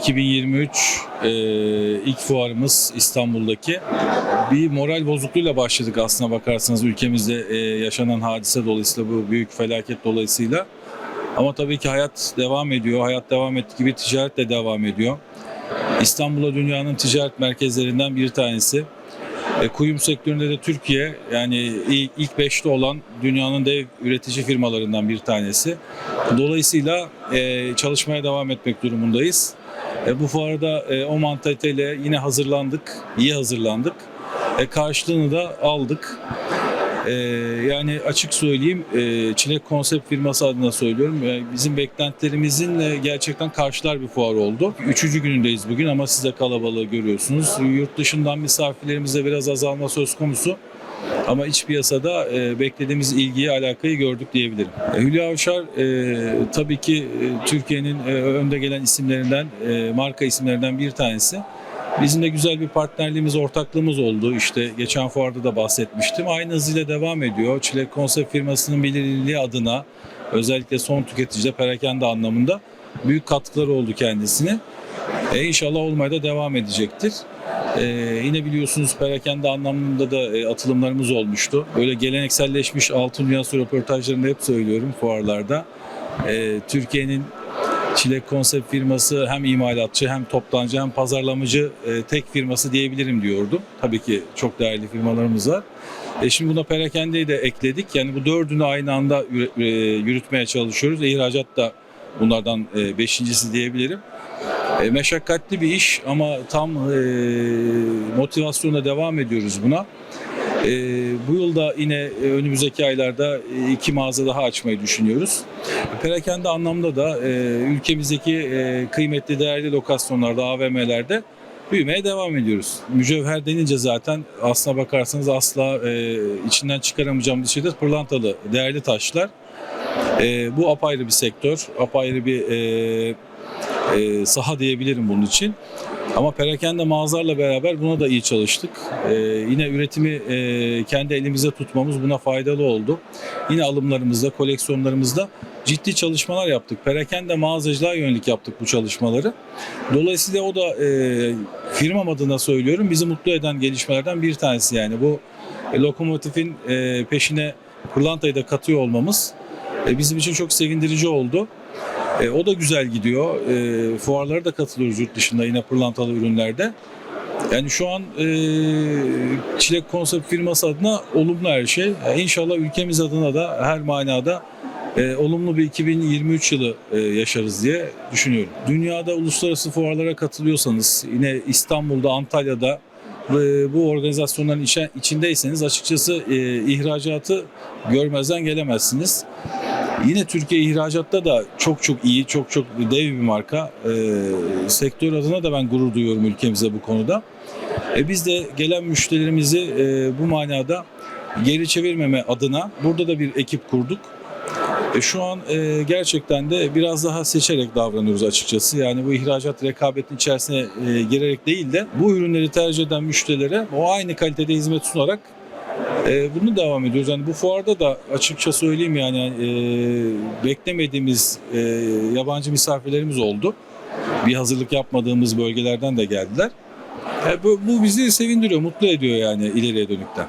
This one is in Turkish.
2023 e, ilk fuarımız İstanbul'daki. Bir moral bozukluğuyla başladık aslına bakarsanız ülkemizde e, yaşanan hadise dolayısıyla bu büyük felaket dolayısıyla. Ama tabii ki hayat devam ediyor. Hayat devam ettiği gibi ticaret de devam ediyor. İstanbul'a dünyanın ticaret merkezlerinden bir tanesi. E, kuyum sektöründe de Türkiye yani ilk, beşte olan dünyanın dev üretici firmalarından bir tanesi. Dolayısıyla e, çalışmaya devam etmek durumundayız. E, bu fuarda e, o mantaliteyle yine hazırlandık, iyi hazırlandık. Karşılığını da aldık. E, yani açık söyleyeyim, e, Çilek Konsept firması adına söylüyorum. E, bizim beklentilerimizin e, gerçekten karşılar bir fuar oldu. Üçüncü günündeyiz bugün ama siz de kalabalığı görüyorsunuz. Yurt dışından misafirlerimizde biraz azalma söz konusu. Ama iç piyasada e, beklediğimiz ilgiyi, alakayı gördük diyebilirim. E, Hülya Avşar e, tabii ki e, Türkiye'nin e, önde gelen isimlerinden, e, marka isimlerinden bir tanesi. Bizim de güzel bir partnerliğimiz, ortaklığımız oldu. İşte geçen fuarda da bahsetmiştim. Aynı hızıyla devam ediyor. Çilek Konsept firmasının bilinirliği adına özellikle son tüketicide perakende anlamında büyük katkıları oldu kendisine. E, inşallah olmaya da devam edecektir. Ee, yine biliyorsunuz perakende anlamında da e, atılımlarımız olmuştu. Böyle gelenekselleşmiş altın dünyası röportajlarında hep söylüyorum fuarlarda. Ee, Türkiye'nin çilek konsept firması hem imalatçı hem toptancı hem pazarlamacı e, tek firması diyebilirim diyordum. Tabii ki çok değerli firmalarımız var. E şimdi buna perakendeyi de ekledik. Yani bu dördünü aynı anda e, yürütmeye çalışıyoruz. İhracat da bunlardan e, beşincisi diyebilirim. E, meşakkatli bir iş ama tam e, motivasyonla devam ediyoruz buna. E, bu yılda yine e, önümüzdeki aylarda e, iki mağaza daha açmayı düşünüyoruz. Perakende anlamda da e, ülkemizdeki kıymetli değerli lokasyonlarda, AVM'lerde büyümeye devam ediyoruz. Mücevher denince zaten aslına bakarsanız asla e, içinden çıkaramayacağımız şey de pırlantalı değerli taşlar. E, bu apayrı bir sektör, apayrı bir e, e, saha diyebilirim bunun için. Ama perakende mağazalarla beraber buna da iyi çalıştık. E, yine üretimi e, kendi elimizde tutmamız buna faydalı oldu. Yine alımlarımızda, koleksiyonlarımızda ciddi çalışmalar yaptık. Perakende mağazacılığa yönelik yaptık bu çalışmaları. Dolayısıyla o da e, firmam adına söylüyorum bizi mutlu eden gelişmelerden bir tanesi yani. Bu e, lokomotifin e, peşine pırlantayı da katıyor olmamız e, bizim için çok sevindirici oldu. E, o da güzel gidiyor. E, fuarlara da katılıyoruz yurt dışında yine pırlantalı ürünlerde. Yani şu an e, Çilek Konsept firması adına olumlu her şey. E, inşallah ülkemiz adına da her manada e, olumlu bir 2023 yılı e, yaşarız diye düşünüyorum. Dünyada uluslararası fuarlara katılıyorsanız yine İstanbul'da, Antalya'da e, bu organizasyonların içindeyseniz açıkçası e, ihracatı görmezden gelemezsiniz. Yine Türkiye ihracatta da çok çok iyi, çok çok dev bir marka. Ee, sektör adına da ben gurur duyuyorum ülkemize bu konuda. E, biz de gelen müşterilerimizi e, bu manada geri çevirmeme adına burada da bir ekip kurduk. E, şu an e, gerçekten de biraz daha seçerek davranıyoruz açıkçası. Yani bu ihracat rekabetin içerisine e, girerek değil de bu ürünleri tercih eden müşterilere o aynı kalitede hizmet sunarak e, bunu devam ediyoruz. Yani bu fuarda da açıkça söyleyeyim yani e, beklemediğimiz e, yabancı misafirlerimiz oldu. Bir hazırlık yapmadığımız bölgelerden de geldiler. E, bu, bu bizi sevindiriyor, mutlu ediyor yani ileriye dönükten.